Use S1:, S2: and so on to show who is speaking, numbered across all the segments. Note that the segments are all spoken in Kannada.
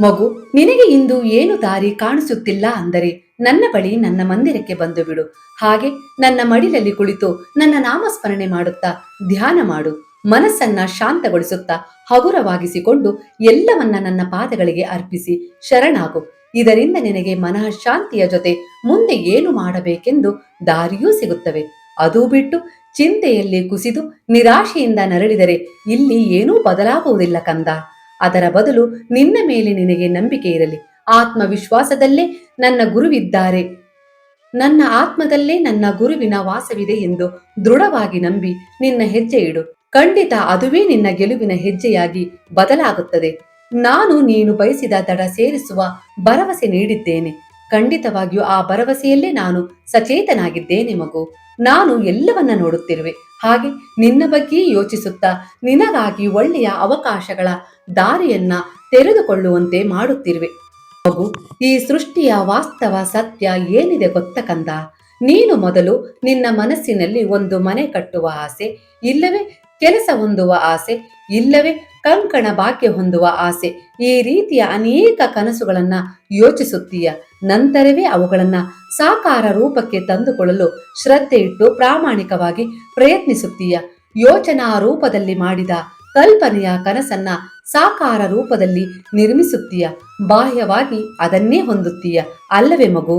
S1: ಮಗು, ನಿನಗೆ ಇಂದು ಏನು ದಾರಿ ಕಾಣಿಸುತ್ತಿಲ್ಲ ಅಂದರೆ ನನ್ನ ಬಳಿ ನನ್ನ ಮಂದಿರಕ್ಕೆ ಬಂದು ಬಿಡು. ಹಾಗೆ ನನ್ನ ಮಡಿಲಲ್ಲಿ ಕುಳಿತು ನನ್ನ ನಾಮಸ್ಮರಣೆ ಮಾಡುತ್ತಾ ಧ್ಯಾನ ಮಾಡು. ಮನಸ್ಸನ್ನ ಶಾಂತಗೊಳಿಸುತ್ತಾ ಹಗುರವಾಗಿಸಿಕೊಂಡು ಎಲ್ಲವನ್ನ ನನ್ನ ಪಾದಗಳಿಗೆ ಅರ್ಪಿಸಿ ಶರಣಾಗು. ಇದರಿಂದ ನಿನಗೆ ಮನಃ ಶಾಂತಿಯ ಜೊತೆ ಮುಂದೆ ಏನು ಮಾಡಬೇಕೆಂದು ದಾರಿಯೂ ಸಿಗುತ್ತವೆ. ಅದು ಬಿಟ್ಟು ಚಿಂತೆಯಲ್ಲಿ ಕುಸಿದು ನಿರಾಶೆಯಿಂದ ನರಳಿದರೆ ಇಲ್ಲಿ ಏನೂ ಬದಲಾಗುವುದಿಲ್ಲ ಕಂದ. ಅದರ ಬದಲು ನಿನ್ನ ಮೇಲೆ ನಿನಗೆ ನಂಬಿಕೆ ಇರಲಿ. ಆತ್ಮವಿಶ್ವಾಸದಲ್ಲೇ ನನ್ನ ಗುರುವಿದ್ದಾರೆ. ನನ್ನ ಆತ್ಮದಲ್ಲೇ ನನ್ನ ಗುರುವಿನ ವಾಸವಿದೆ ಎಂದು ದೃಢವಾಗಿ ನಂಬಿ ನಿನ್ನ ಹೆಜ್ಜೆ ಇಡು. ಖಂಡಿತ ಅದುವೇ ನಿನ್ನ ಗೆಲುವಿನ ಹೆಜ್ಜೆಯಾಗಿ ಬದಲಾಗುತ್ತದೆ. ನಾನು ನೀನು ಬಯಸಿದ ದಡ ಸೇರಿಸುವ ಭರವಸೆ ನೀಡಿದ್ದೇನೆ. ಖಂಡಿತವಾಗಿಯೂ ಆ ಭರವಸೆಯಲ್ಲೇ ನಾನು ಸಚೇತನಾಗಿದ್ದೇನೆ ಮಗು. ನಾನು ಎಲ್ಲವನ್ನ ನೋಡುತ್ತಿರುವೆ. ಹಾಗೆ ನಿನ್ನ ಬಗ್ಗೆ ಯೋಚಿಸುತ್ತಾ ನಿನಗಾಗಿ ಒಳ್ಳೆಯ ಅವಕಾಶಗಳ ದಾರಿಯನ್ನ ತೆರೆದುಕೊಳ್ಳುವಂತೆ ಮಾಡುತ್ತಿರುವೆ. ಹಾಗೂ ಈ ಸೃಷ್ಟಿಯ ವಾಸ್ತವ ಸತ್ಯ ಏನಿದೆ ಗೊತ್ತಕಂದ ನೀನು ಮೊದಲು ನಿನ್ನ ಮನಸ್ಸಿನಲ್ಲಿ ಒಂದು ಮನೆ ಕಟ್ಟುವ ಆಸೆ, ಇಲ್ಲವೇ ಕೆಲಸ ಹೊಂದುವ ಆಸೆ, ಇಲ್ಲವೇ ಕಂಕಣ ಬಾಕ್ಯ ಹೊಂದುವ ಆಸೆ. ಈ ರೀತಿಯ ಅನೇಕ ಕನಸುಗಳನ್ನ ಯೋಚಿಸುತ್ತೀಯ. ನಂತರವೇ ಅವುಗಳನ್ನ ಸಾಕಾರ ರೂಪಕ್ಕೆ ತಂದುಕೊಳ್ಳಲು ಶ್ರದ್ಧೆ ಇಟ್ಟು ಪ್ರಾಮಾಣಿಕವಾಗಿ ಪ್ರಯತ್ನಿಸುತ್ತೀಯ. ಯೋಚನಾ ರೂಪದಲ್ಲಿ ಮಾಡಿದ ಕಲ್ಪನೆಯ ಕನಸನ್ನ ಸಾಕಾರ ರೂಪದಲ್ಲಿ ನಿರ್ಮಿಸುತ್ತೀಯ. ಬಾಹ್ಯವಾಗಿ ಅದನ್ನೇ ಹೊಂದುತ್ತೀಯ. ಅಲ್ಲವೇ ಮಗು?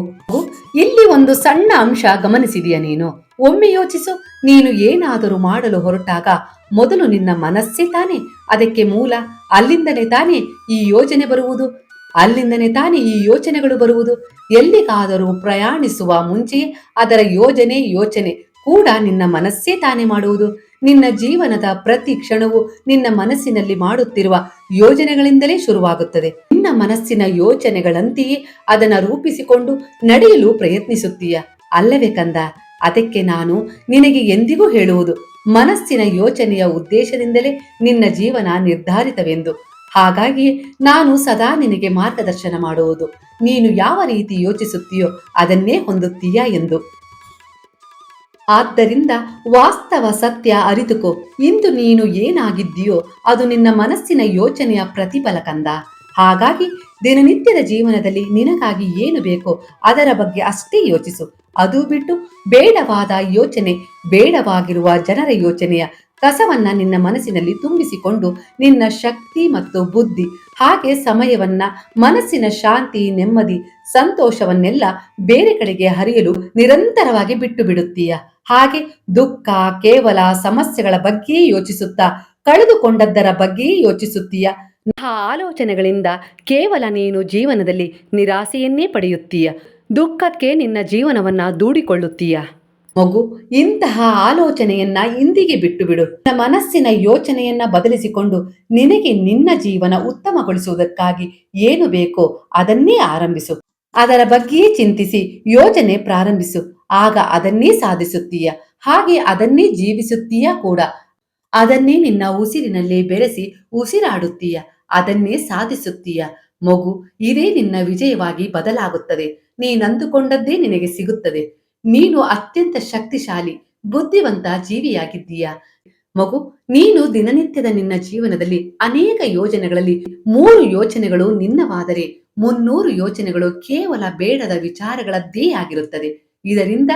S1: ಇಲ್ಲಿ ಒಂದು ಸಣ್ಣ ಅಂಶ ಗಮನಿಸಿದೀಯ ನೀನು. ಒಮ್ಮೆ ಯೋಚಿಸು, ನೀನು ಏನಾದರೂ ಮಾಡಲು ಹೊರಟಾಗ ಮೊದಲು ನಿನ್ನ ಮನಸ್ಸೇ ತಾನೆ ಅದಕ್ಕೆ ಮೂಲ ಅಲ್ಲಿಂದನೇ ತಾನೇ ಈ ಯೋಜನೆ ಬರುವುದು. ಅಲ್ಲಿಂದನೇ ತಾನೇ ಈ ಯೋಚನೆಗಳು ಬರುವುದು. ಎಲ್ಲಿಗಾದರೂ ಪ್ರಯಾಣಿಸುವ ಮುಂಚೆಯೇ ಅದರ ಯೋಜನೆ ಯೋಚನೆ ಕೂಡ ನಿನ್ನ ಮನಸ್ಸೇ ತಾನೇ ಮಾಡುವುದು. ನಿನ್ನ ಜೀವನದ ಪ್ರತಿ ಕ್ಷಣವು ನಿನ್ನ ಮನಸ್ಸಿನಲ್ಲಿ ಮಾಡುತ್ತಿರುವ ಯೋಜನೆಗಳಿಂದಲೇ ಶುರುವಾಗುತ್ತದೆ. ನಿನ್ನ ಮನಸ್ಸಿನ ಯೋಚನೆಗಳಂತೆಯೇ ಅದನ್ನು ರೂಪಿಸಿಕೊಂಡು ನಡೆಯಲು ಪ್ರಯತ್ನಿಸುತ್ತೀಯ. ಅಲ್ಲವೇ ಕಂದ, ಅದಕ್ಕೆ ನಾನು ನಿನಗೆ ಎಂದಿಗೂ ಹೇಳುವುದು. ಮನಸ್ಸಿನ ಯೋಚನೆಯ ಉದ್ದೇಶದಿಂದಲೇ ನಿನ್ನ ಜೀವನ ನಿರ್ಧಾರಿತವೆಂದು. ಹಾಗಾಗಿ ನಾನು ಸದಾ ನಿನಗೆ ಮಾರ್ಗದರ್ಶನ ಮಾಡುವುದು. ನೀನು ಯಾವ ರೀತಿ ಯೋಚಿಸುತ್ತೀಯೋ ಅದನ್ನೇ ಹೊಂದುತ್ತೀಯಾ ಎಂದು. ಆದ್ದರಿಂದ ವಾಸ್ತವ ಸತ್ಯ ಅರಿತುಕೋ. ಇಂದು ನೀನು ಏನಾಗಿದ್ದೀಯೋ ಅದು ನಿನ್ನ ಮನಸ್ಸಿನ ಯೋಚನೆಯ ಪ್ರತಿಫಲ ಕಂದ. ಹಾಗಾಗಿ ದಿನನಿತ್ಯದ ಜೀವನದಲ್ಲಿ ನಿನಗಾಗಿ ಏನು ಬೇಕೋ ಅದರ ಬಗ್ಗೆ ಅಷ್ಟೇ ಯೋಚಿಸು. ಅದು ಬಿಟ್ಟು ಬೇಡವಾದ ಯೋಚನೆ, ಬೇಡವಾಗಿರುವ ಜನರ ಯೋಚನೆಯ ಕಸವನ್ನ ನಿನ್ನ ಮನಸ್ಸಿನಲ್ಲಿ ತುಂಬಿಸಿಕೊಂಡು ನಿನ್ನ ಶಕ್ತಿ ಮತ್ತು ಬುದ್ಧಿ, ಹಾಗೆ ಸಮಯವನ್ನ, ಮನಸ್ಸಿನ ಶಾಂತಿ, ನೆಮ್ಮದಿ, ಸಂತೋಷವನ್ನೆಲ್ಲ ಬೇರೆ ಕಡೆಗೆ ಹರಿಯಲು ನಿರಂತರವಾಗಿ ಬಿಟ್ಟು ಬಿಡುತ್ತೀಯ ಹಾಗೆ ದುಃಖ, ಕೇವಲ ಸಮಸ್ಯೆಗಳ ಬಗ್ಗೆಯೇ ಯೋಚಿಸುತ್ತಾ, ಕಳೆದುಕೊಂಡದ್ದರ ಬಗ್ಗೆಯೇ ಯೋಚಿಸುತ್ತೀಯ. ಆ ಆಲೋಚನೆಗಳಿಂದ ಕೇವಲ ನೀನು ಜೀವನದಲ್ಲಿ ನಿರಾಸೆಯನ್ನೇ ಪಡೆಯುತ್ತೀಯ. ದುಃಖಕ್ಕೆ ನಿನ್ನ ಜೀವನವನ್ನ ದೂಡಿಕೊಳ್ಳುತ್ತೀಯ? ಮಗು, ಇಂತಹ ಆಲೋಚನೆಯನ್ನ ಇಂದಿಗೆ ಬಿಟ್ಟು ಬಿಡು ನಿನ್ನ ಮನಸ್ಸಿನ ಯೋಚನೆಯನ್ನ ಬದಲಿಸಿಕೊಂಡು ನಿನಗೆ ನಿನ್ನ ಜೀವನ ಉತ್ತಮಗೊಳಿಸುವುದಕ್ಕಾಗಿ ಏನು ಬೇಕೋ ಅದನ್ನೇ ಆರಂಭಿಸು. ಅದರ ಬಗ್ಗೆಯೇ ಚಿಂತಿಸಿ ಯೋಜನೆ ಪ್ರಾರಂಭಿಸು. ಆಗ ಅದನ್ನೇ ಸಾಧಿಸುತ್ತೀಯ? ಹಾಗೆ ಅದನ್ನೇ ಜೀವಿಸುತ್ತೀಯ ಕೂಡ? ಅದನ್ನೇ ನಿನ್ನ ಉಸಿರಿನಲ್ಲಿ ಬೆರೆಸಿ ಉಸಿರಾಡುತ್ತೀಯ? ಅದನ್ನೇ ಸಾಧಿಸುತ್ತೀಯ? ಮಗು, ಇದೇ ನಿನ್ನ ವಿಜಯವಾಗಿ ಬದಲಾಗುತ್ತದೆ. ನೀನಂದುಕೊಂಡದ್ದೇ ನಿನಗೆ ಸಿಗುತ್ತದೆ. ನೀನು ಅತ್ಯಂತ ಶಕ್ತಿಶಾಲಿ, ಬುದ್ಧಿವಂತ ಜೀವಿಯಾಗಿದ್ದೀಯ? ಮಗು, ನೀನು ದಿನನಿತ್ಯದ ನಿನ್ನ ಜೀವನದಲ್ಲಿ ಅನೇಕ ಯೋಜನೆಗಳಲ್ಲಿ ಮೂರು ಯೋಚನೆಗಳು ನಿನ್ನವಾದರೆ, ಮುನ್ನೂರು ಯೋಚನೆಗಳು ಕೇವಲ ಬೇಡದ ವಿಚಾರಗಳದ್ದೇ ಆಗಿರುತ್ತದೆ. ಇದರಿಂದ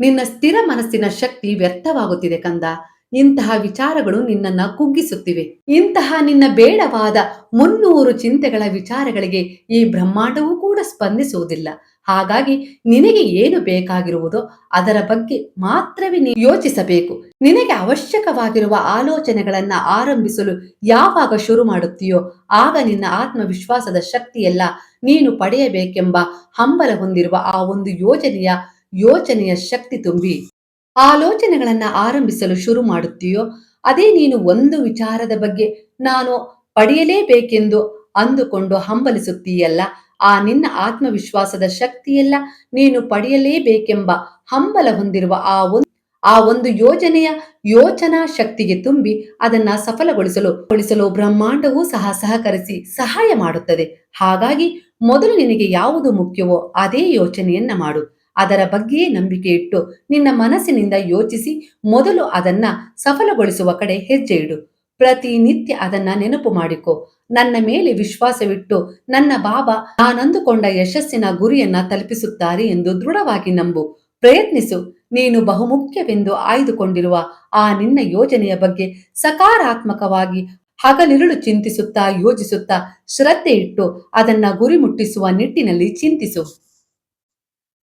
S1: ನಿನ್ನ ಸ್ಥಿರ ಮನಸ್ಸಿನ ಶಕ್ತಿ ವ್ಯರ್ಥವಾಗುತ್ತಿದೆ ಕಂದ. ಇಂತಹ ವಿಚಾರಗಳು ನಿನ್ನನ್ನ ಕುಗ್ಗಿಸುತ್ತಿವೆ. ಇಂತಹ ನಿನ್ನ ಬೇಡವಾದ ಮುನ್ನೂರು ಚಿಂತೆಗಳ ವಿಚಾರಗಳಿಗೆ ಈ ಬ್ರಹ್ಮಾಂಡವೂ ಕೂಡ ಸ್ಪಂದಿಸುವುದಿಲ್ಲ. ಹಾಗಾಗಿ ನಿನಗೆ ಏನು ಬೇಕಾಗಿರುವುದೋ ಅದರ ಬಗ್ಗೆ ಮಾತ್ರವೇ ನೀ ಯೋಚಿಸಬೇಕು. ನಿನಗೆ ಅವಶ್ಯಕವಾಗಿರುವ ಆಲೋಚನೆಗಳನ್ನ ಆರಂಭಿಸಲು ಯಾವಾಗ ಶುರು ಮಾಡುತ್ತೀಯೋ ಆಗ ನಿನ್ನ ಆತ್ಮವಿಶ್ವಾಸದ ಶಕ್ತಿಯೆಲ್ಲ ನೀನು ಪಡೆಯಬೇಕೆಂಬ ಹಂಬಲ ಹೊಂದಿರುವ ಆ ಒಂದು ಯೋಜನೆಯ ಯೋಚನೆಯ ಶಕ್ತಿ ತುಂಬಿ. ಆಲೋಚನೆಗಳನ್ನ ಆರಂಭಿಸಲು ಶುರು ಮಾಡುತ್ತೀಯೋ? ಅದೇ ನೀನು ಒಂದು ವಿಚಾರದ ಬಗ್ಗೆ ನಾನು ಪಡೆಯಲೇಬೇಕೆಂದು ಅಂದುಕೊಂಡು ಹಂಬಲಿಸುತ್ತೀಯಲ್ಲ? ಆ ನಿನ್ನ ಆತ್ಮವಿಶ್ವಾಸದ ಶಕ್ತಿಯೆಲ್ಲ ನೀನು ಪಡೆಯಲೇಬೇಕೆಂಬ ಹಂಬಲ ಹೊಂದಿರುವ ಆ ಒಂದು ಆ ಒಂದು ಯೋಜನೆಯ ಯೋಚನಾ ಶಕ್ತಿಗೆ ತುಂಬಿ ಅದನ್ನ ಸಫಲಗೊಳಿಸಲು, ಗೊಳಿಸಲು ಬ್ರಹ್ಮಾಂಡವೂ ಸಹ ಸಹಕರಿಸಿ ಸಹಾಯ ಮಾಡುತ್ತದೆ. ಹಾಗಾಗಿ ಮೊದಲು ನಿನಗೆ ಯಾವುದು ಮುಖ್ಯವೋ ಅದೇ ಯೋಚನೆಯನ್ನ ಮಾಡು. ಅದರ ಬಗ್ಗೆಯೇ ನಂಬಿಕೆ ಇಟ್ಟು ನಿನ್ನ ಮನಸ್ಸಿನಿಂದ ಯೋಚಿಸಿ ಮೊದಲು ಅದನ್ನ ಸಫಲಗೊಳಿಸುವ ಕಡೆ ಹೆಜ್ಜೆ ಇಡು. ಪ್ರತಿನಿತ್ಯ ಅದನ್ನ ನೆನಪು ಮಾಡಿಕೊ. ನನ್ನ ಮೇಲೆ ವಿಶ್ವಾಸವಿಟ್ಟು ನನ್ನ ಬಾಬಾ ನಾನಂದುಕೊಂಡ ಯಶಸ್ಸಿನ ಗುರಿಯನ್ನ ತಲುಪಿಸುತ್ತಾರೆ ಎಂದು ದೃಢವಾಗಿ ನಂಬು. ಪ್ರಯತ್ನಿಸು. ನೀನು ಬಹುಮುಖ್ಯವೆಂದು ಆಯ್ದುಕೊಂಡಿರುವ ಆ ನಿನ್ನ ಯೋಜನೆಯ ಬಗ್ಗೆ ಸಕಾರಾತ್ಮಕವಾಗಿ ಹಗಲಿರುಳು ಚಿಂತಿಸುತ್ತಾ ಯೋಜಿಸುತ್ತಾ ಶ್ರದ್ಧೆ ಇಟ್ಟು ಅದನ್ನ ಗುರಿ ಮುಟ್ಟಿಸುವ ನಿಟ್ಟಿನಲ್ಲಿ ಚಿಂತಿಸು.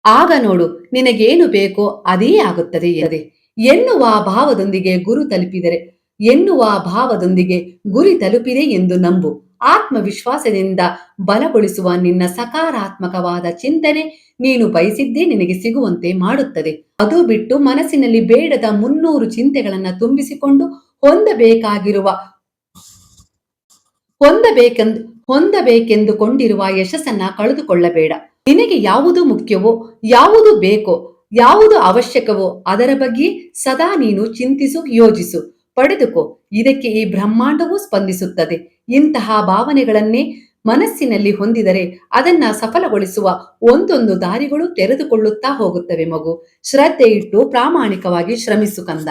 S1: ಆಗ ನೋಡು, ನಿನಗೇನು ಬೇಕೋ ಅದೇ ಆಗುತ್ತದೆ ಎದೆ. ಎನ್ನುವ ಭಾವದೊಂದಿಗೆ ಗುರು ತಲುಪಿದರೆ, ಎನ್ನುವ ಭಾವದೊಂದಿಗೆ ಗುರಿ ತಲುಪಿದೆ ಎಂದು ನಂಬು. ಆತ್ಮವಿಶ್ವಾಸದಿಂದ ಬಲಗೊಳಿಸುವ ನಿನ್ನ ಸಕಾರಾತ್ಮಕವಾದ ಚಿಂತನೆ ನೀನು ಬಯಸಿದ್ದೇ ನಿನಗೆ ಸಿಗುವಂತೆ ಮಾಡುತ್ತದೆ. ಅದು ಬಿಟ್ಟು ಮನಸ್ಸಿನಲ್ಲಿ ಬೇಡದ ಮುನ್ನೂರು ಚಿಂತೆಗಳನ್ನ ತುಂಬಿಸಿಕೊಂಡು ಹೊಂದಬೇಕಾಗಿರುವ, ಹೊಂದಬೇಕೆಂದು, ಹೊಂದಬೇಕೆಂದುಕೊಂಡಿರುವ ಯಶಸ್ಸನ್ನ ಕಳೆದುಕೊಳ್ಳಬೇಡ. ನಿನಗೆ ಯಾವುದು ಮುಖ್ಯವೋ, ಯಾವುದು ಬೇಕೋ, ಯಾವುದು ಅವಶ್ಯಕವೋ ಅದರ ಬಗ್ಗೆ ಸದಾ ನೀನು ಚಿಂತಿಸು ಯೋಜಿಸು ಪಡೆದುಕೋ, ಇದಕ್ಕೆ ಈ ಬ್ರಹ್ಮಾಂಡವೂ ಸ್ಪಂದಿಸುತ್ತದೆ. ಇಂತಹ ಭಾವನೆಗಳನ್ನೇ ಮನಸ್ಸಿನಲ್ಲಿ ಹೊಂದಿದರೆ ಅದನ್ನ ಸಫಲಗೊಳಿಸುವ ಒಂದೊಂದು ದಾರಿಗಳು ತೆರೆದುಕೊಳ್ಳುತ್ತಾ ಹೋಗುತ್ತವೆ ಮಗು. ಶ್ರದ್ಧೆ ಇಟ್ಟು ಪ್ರಾಮಾಣಿಕವಾಗಿ ಶ್ರಮಿಸು ಕಂದ.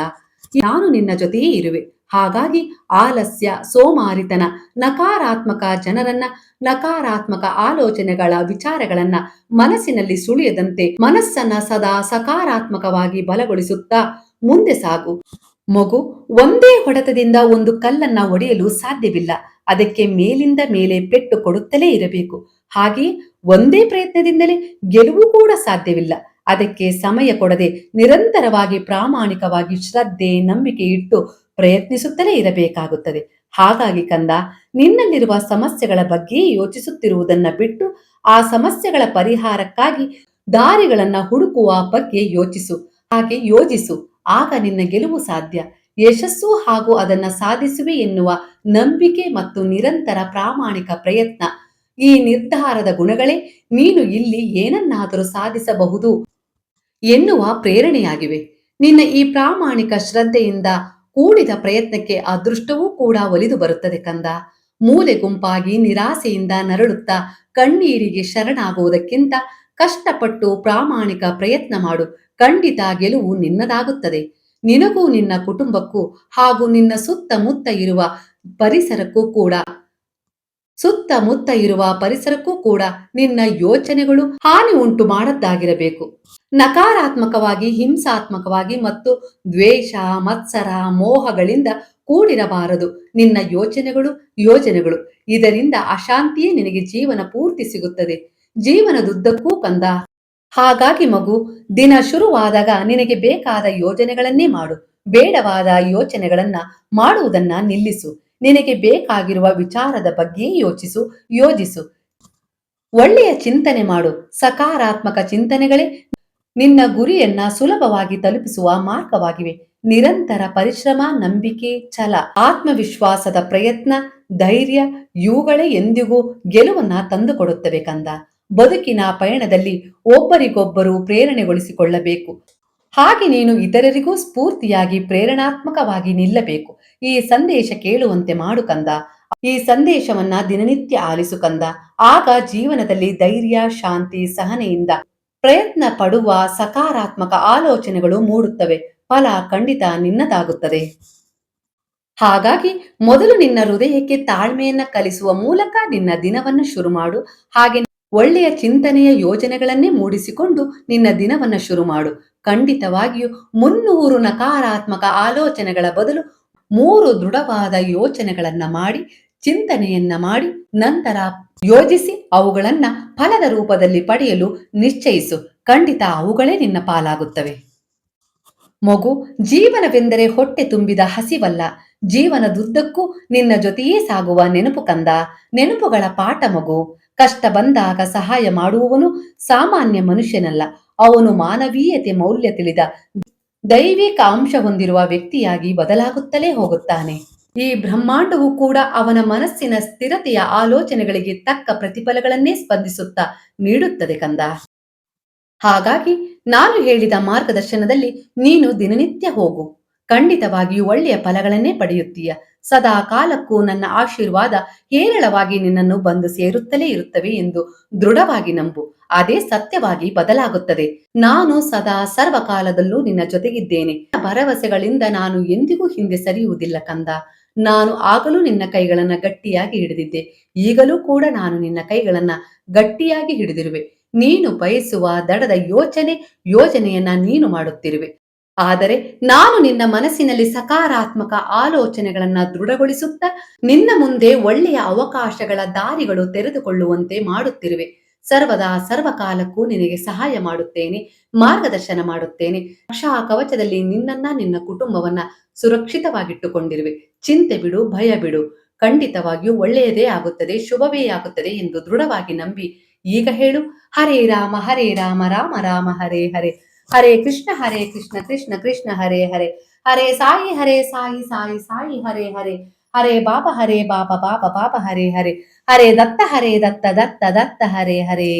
S1: ನಾನು ನಿನ್ನ ಜೊತೆಯೇ ಇರುವೆ. ಹಾಗಾಗಿ ಆಲಸ್ಯ, ಸೋಮಾರಿತನ, ನಕಾರಾತ್ಮಕ ಜನರನ್ನ, ನಕಾರಾತ್ಮಕ ಆಲೋಚನೆಗಳ ವಿಚಾರಗಳನ್ನ ಮನಸ್ಸಿನಲ್ಲಿ ಸುಳಿಯದಂತೆ ಮನಸ್ಸನ್ನ ಸದಾ ಸಕಾರಾತ್ಮಕವಾಗಿ ಬಲಗೊಳಿಸುತ್ತಾ ಮುಂದೆ ಸಾಗು. ಮಗು, ಒಂದೇ ಹೊಡೆತದಿಂದ ಒಂದು ಕಲ್ಲನ್ನ ಒಡೆಯಲು ಸಾಧ್ಯವಿಲ್ಲ. ಅದಕ್ಕೆ ಮೇಲಿಂದ ಮೇಲೆ ಪೆಟ್ಟು ಕೊಡುತ್ತಲೇ ಇರಬೇಕು. ಹಾಗೆ ಒಂದೇ ಪ್ರಯತ್ನದಿಂದಲೇ ಗೆಲುವು ಕೂಡ ಸಾಧ್ಯವಿಲ್ಲ. ಅದಕ್ಕೆ ಸಮಯ ಕೊಡದೆ ನಿರಂತರವಾಗಿ ಪ್ರಾಮಾಣಿಕವಾಗಿ ಶ್ರದ್ಧೆ, ನಂಬಿಕೆ ಇಟ್ಟು ಪ್ರಯತ್ನಿಸುತ್ತಲೇ ಇರಬೇಕಾಗುತ್ತದೆ. ಹಾಗಾಗಿ ಕಂದ, ನಿನ್ನಲ್ಲಿರುವ ಸಮಸ್ಯೆಗಳ ಬಗ್ಗೆ ಯೋಚಿಸುತ್ತಿರುವುದನ್ನ ಬಿಟ್ಟು ಆ ಸಮಸ್ಯೆಗಳ ಪರಿಹಾರಕ್ಕಾಗಿ ದಾರಿಗಳನ್ನ ಹುಡುಕುವ ಬಗ್ಗೆ ಯೋಚಿಸು. ಹಾಗೆ ಯೋಜಿಸು. ಆಗ ನಿನ್ನ ಗೆಲುವು ಸಾಧ್ಯ. ಯಶಸ್ಸು ಹಾಗೂ ಅದನ್ನ ಸಾಧಿಸುವೆ ಎನ್ನುವ ನಂಬಿಕೆ ಮತ್ತು ನಿರಂತರ ಪ್ರಾಮಾಣಿಕ ಪ್ರಯತ್ನ. ಈ ನಿರ್ಧಾರದ ಗುಣಗಳೇ ನೀನು ಇಲ್ಲಿ ಏನನ್ನಾದರೂ ಸಾಧಿಸಬಹುದು ಎನ್ನುವ ಪ್ರೇರಣೆಯಾಗಿವೆ. ನಿನ್ನ ಈ ಪ್ರಾಮಾಣಿಕ ಶ್ರದ್ಧೆಯಿಂದ ಕೂಡಿದ ಪ್ರಯತ್ನಕ್ಕೆ ಅದೃಷ್ಟವೂ ಕೂಡ ಒಲಿದು ಬರುತ್ತದೆ ಕಂದ. ಮೂಲೆ ಗುಂಪಾಗಿ ನಿರಾಸೆಯಿಂದ ನರಳುತ್ತಾ ಕಣ್ಣೀರಿಗೆ ಶರಣಾಗುವುದಕ್ಕಿಂತ ಕಷ್ಟಪಟ್ಟು ಪ್ರಾಮಾಣಿಕ ಪ್ರಯತ್ನ ಮಾಡು. ಖಂಡಿತ ಗೆಲುವು ನಿನ್ನದಾಗುತ್ತದೆ. ನಿನಗೂ ನಿನ್ನ ಕುಟುಂಬಕ್ಕೂ ಹಾಗೂ ನಿನ್ನ ಸುತ್ತಮುತ್ತ ಇರುವ ಪರಿಸರಕ್ಕೂ ಕೂಡ, ಸುತ್ತಮುತ್ತ ಇರುವ ಪರಿಸರಕ್ಕೂ ಕೂಡ ನಿನ್ನ ಯೋಚನೆಗಳು ಹಾನಿ ಉಂಟು ಮಾಡದ್ದಾಗಿರಬೇಕು. ನಕಾರಾತ್ಮಕವಾಗಿ, ಹಿಂಸಾತ್ಮಕವಾಗಿ ಮತ್ತು ದ್ವೇಷ, ಮತ್ಸರ, ಮೋಹಗಳಿಂದ ಕೂಡಿರಬಾರದು. ನಿನ್ನ ಯೋಚನೆಗಳು ಯೋಜನೆಗಳು. ಇದರಿಂದ ಅಶಾಂತಿಯೇ ನಿನಗೆ ಜೀವನ ಪೂರ್ತಿ ಸಿಗುತ್ತದೆ. ಜೀವನದುದ್ದಕ್ಕೂ ಕಂದ. ಹಾಗಾಗಿ ಮಗು, ದಿನ ಶುರುವಾದಾಗ ನಿನಗೆ ಬೇಕಾದ ಯೋಜನೆಗಳನ್ನೇ ಮಾಡು. ಬೇಡವಾದ ಯೋಚನೆಗಳನ್ನ ಮಾಡುವುದನ್ನ ನಿಲ್ಲಿಸು. ನಿನಗೆ ಬೇಕಾಗಿರುವ ವಿಚಾರದ ಬಗ್ಗೆ ಯೋಚಿಸು, ಯೋಜಿಸು. ಒಳ್ಳೆಯ ಚಿಂತನೆ ಮಾಡು. ಸಕಾರಾತ್ಮಕ ಚಿಂತನೆಗಳೇ ನಿನ್ನ ಗುರಿಯನ್ನ ಸುಲಭವಾಗಿ ತಲುಪಿಸುವ ಮಾರ್ಗವಾಗಿವೆ. ನಿರಂತರ ಪರಿಶ್ರಮ, ನಂಬಿಕೆ, ಛಲ, ಆತ್ಮವಿಶ್ವಾಸದ ಪ್ರಯತ್ನ, ಧೈರ್ಯ, ಇವುಗಳೇ ಎಂದಿಗೂ ಗೆಲುವನ್ನ ತಂದುಕೊಡುತ್ತವೆ ಕಂದ. ಬದುಕಿನ ಪಯಣದಲ್ಲಿ ಒಬ್ಬರಿಗೊಬ್ಬರು ಪ್ರೇರಣೆಗೊಳಿಸಿಕೊಳ್ಳಬೇಕು. ಹಾಗೆ ನೀನು ಇತರರಿಗೂ ಸ್ಫೂರ್ತಿಯಾಗಿ ಪ್ರೇರಣಾತ್ಮಕವಾಗಿ ನಿಲ್ಲಬೇಕು. ಈ ಸಂದೇಶ ಕೇಳುವಂತೆ ಮಾಡು ಕಂದ. ಈ ಸಂದೇಶವನ್ನ ದಿನನಿತ್ಯ ಆಲಿಸು ಕಂದ. ಆಗ ಜೀವನದಲ್ಲಿ ಧೈರ್ಯ, ಶಾಂತಿ, ಸಹನೆಯಿಂದ ಪ್ರಯತ್ನ ಪಡುವ ಸಕಾರಾತ್ಮಕ ಆಲೋಚನೆಗಳು ಮೂಡುತ್ತವೆ. ಫಲ ಖಂಡಿತ ನಿನ್ನದಾಗುತ್ತದೆ. ಹಾಗಾಗಿ ಮೊದಲು ನಿನ್ನ ಹೃದಯಕ್ಕೆ ತಾಳ್ಮೆಯನ್ನ ಕಲಿಸುವ ಮೂಲಕ ನಿನ್ನ ದಿನವನ್ನು ಶುರು ಮಾಡು ಹಾಗೆ ಒಳ್ಳೆಯ ಚಿಂತನೆಯ ಯೋಜನೆಗಳನ್ನೇ ಮೂಡಿಸಿಕೊಂಡು ನಿನ್ನ ದಿನವನ್ನು ಶುರು ಮಾಡು ಖಂಡಿತವಾಗಿಯೂ ಮುನ್ನೂರು ನಕಾರಾತ್ಮಕ ಆಲೋಚನೆಗಳ ಬದಲು ಮೂರು ದೃಢವಾದ ಯೋಚನೆಗಳನ್ನ ಮಾಡಿ ಚಿಂತನೆಯನ್ನ ಮಾಡಿ ನಂತರ ಯೋಜಿಸಿ ಅವುಗಳನ್ನ ಫಲದ ರೂಪದಲ್ಲಿ ಪಡೆಯಲು ನಿಶ್ಚಯಿಸು. ಖಂಡಿತ ಅವುಗಳೇ ನಿನ್ನ ಪಾಲಾಗುತ್ತವೆ. ಮಗು, ಜೀವನವೆಂದರೆ ಹೊಟ್ಟೆ ತುಂಬಿದ ಹಸಿವಲ್ಲ. ಜೀವನದುದ್ದಕ್ಕೂ ನಿನ್ನ ಜೊತೆಯೇ ಸಾಗುವ ನೆನಪು ಕಂದ. ನೆನಪುಗಳ ಪಾಠ ಮಗು. ಕಷ್ಟ ಬಂದಾಗ ಸಹಾಯ ಮಾಡುವವನು ಸಾಮಾನ್ಯ ಮನುಷ್ಯನಲ್ಲ. ಅವನು ಮಾನವೀಯತೆ ಮೌಲ್ಯ ತಿಳಿದ ದೈವಿಕ ಅಂಶ ಹೊಂದಿರುವ ವ್ಯಕ್ತಿಯಾಗಿ ಬದಲಾಗುತ್ತಲೇ ಹೋಗುತ್ತಾನೆ. ಈ ಬ್ರಹ್ಮಾಂಡವು ಕೂಡ ಅವನ ಮನಸ್ಸಿನ ಸ್ಥಿರತೆಯ ಆಲೋಚನೆಗಳಿಗೆ ತಕ್ಕ ಪ್ರತಿಫಲಗಳನ್ನೇ ಸ್ಪಂದಿಸುತ್ತಾ ನೀಡುತ್ತದೆ ಕಂದ. ಹಾಗಾಗಿ ನಾನು ಹೇಳಿದ ಮಾರ್ಗದರ್ಶನದಲ್ಲಿ ನೀನು ದಿನನಿತ್ಯ ಹೋಗು. ಖಂಡಿತವಾಗಿಯೂ ಒಳ್ಳೆಯ ಫಲಗಳನ್ನೇ ಪಡೆಯುತ್ತೀಯ. ಸದಾ ಕಾಲಕ್ಕೂ ನನ್ನ ಆಶೀರ್ವಾದ ಹೇರಳವಾಗಿ ನಿನ್ನನ್ನು ಬಂದು ಸೇರುತ್ತಲೇ ಇರುತ್ತವೆ ಎಂದು ದೃಢವಾಗಿ ನಂಬು. ಅದೇ ಸತ್ಯವಾಗಿ ಬದಲಾಗುತ್ತದೆ. ನಾನು ಸದಾ ಸರ್ವಕಾಲದಲ್ಲೂ ನಿನ್ನ ಜೊತೆಗಿದ್ದೇನೆ. ಭರವಸೆಗಳಿಂದ ನಾನು ಎಂದಿಗೂ ಹಿಂದೆ ಸರಿಯುವುದಿಲ್ಲ ಕಂದ. ನಾನು ಆಗಲೂ ನಿನ್ನ ಕೈಗಳನ್ನ ಗಟ್ಟಿಯಾಗಿ ಹಿಡಿದಿದ್ದೆ. ಈಗಲೂ ಕೂಡ ನಾನು ನಿನ್ನ ಕೈಗಳನ್ನ ಗಟ್ಟಿಯಾಗಿ ಹಿಡಿದಿರುವೆ. ನೀನು ಬಯಸುವ ದಡದ ಯೋಚನೆ, ಯೋಜನೆಯನ್ನ ನೀನು ಮಾಡುತ್ತಿರುವೆ. ಆದರೆ ನಾನು ನಿನ್ನ ಮನಸ್ಸಿನಲ್ಲಿ ಸಕಾರಾತ್ಮಕ ಆಲೋಚನೆಗಳನ್ನ ದೃಢಗೊಳಿಸುತ್ತಾ ನಿನ್ನ ಮುಂದೆ ಒಳ್ಳೆಯ ಅವಕಾಶಗಳ ದಾರಿಗಳು ತೆರೆದುಕೊಳ್ಳುವಂತೆ ಮಾಡುತ್ತಿರುವೆ. ಸರ್ವದಾ ಸರ್ವಕಾಲಕ್ಕೂ ನಿನಗೆ ಸಹಾಯ ಮಾಡುತ್ತೇನೆ, ಮಾರ್ಗದರ್ಶನ ಮಾಡುತ್ತೇನೆ. ರಕ್ಷಾ ಕವಚದಲ್ಲಿ ನಿನ್ನನ್ನ, ನಿನ್ನ ಕುಟುಂಬವನ್ನ ಸುರಕ್ಷಿತವಾಗಿಟ್ಟುಕೊಂಡಿರುವೆ. ಚಿಂತೆ ಬಿಡು, ಭಯ ಬಿಡು. ಖಂಡಿತವಾಗಿಯೂ ಒಳ್ಳೆಯದೇ ಆಗುತ್ತದೆ, ಶುಭವೇ ಆಗುತ್ತದೆ ಎಂದು ದೃಢವಾಗಿ ನಂಬಿ ಈಗ ಹೇಳು. ಹರೇ ರಾಮ ಹರೇ ರಾಮ ರಾಮ ರಾಮ, ಹರೇ ಹರೇ. ಹರೇ ಕೃಷ್ಣ ಹರೇ ಕೃಷ್ಣ ಕೃಷ್ಣ ಕೃಷ್ಣ, ಹರೇ ಹರೇ. ಹರೇ ಸಾಯಿ ಹರೇ ಸಾಯಿ ಸಾಯಿ ಸಾಯಿ, ಹರೇ ಹರೇ. ಹರೇ ಬಾಬ ಹರೇ ಬಾಬ ಬಾಬ ಬಾಬ, ಹರೇ ಹರೇ. ಹರೇ ದತ್ತ ಹರೇ ದತ್ತ ದತ್ತ ದತ್ತ, ಹರೇ ಹರೇ.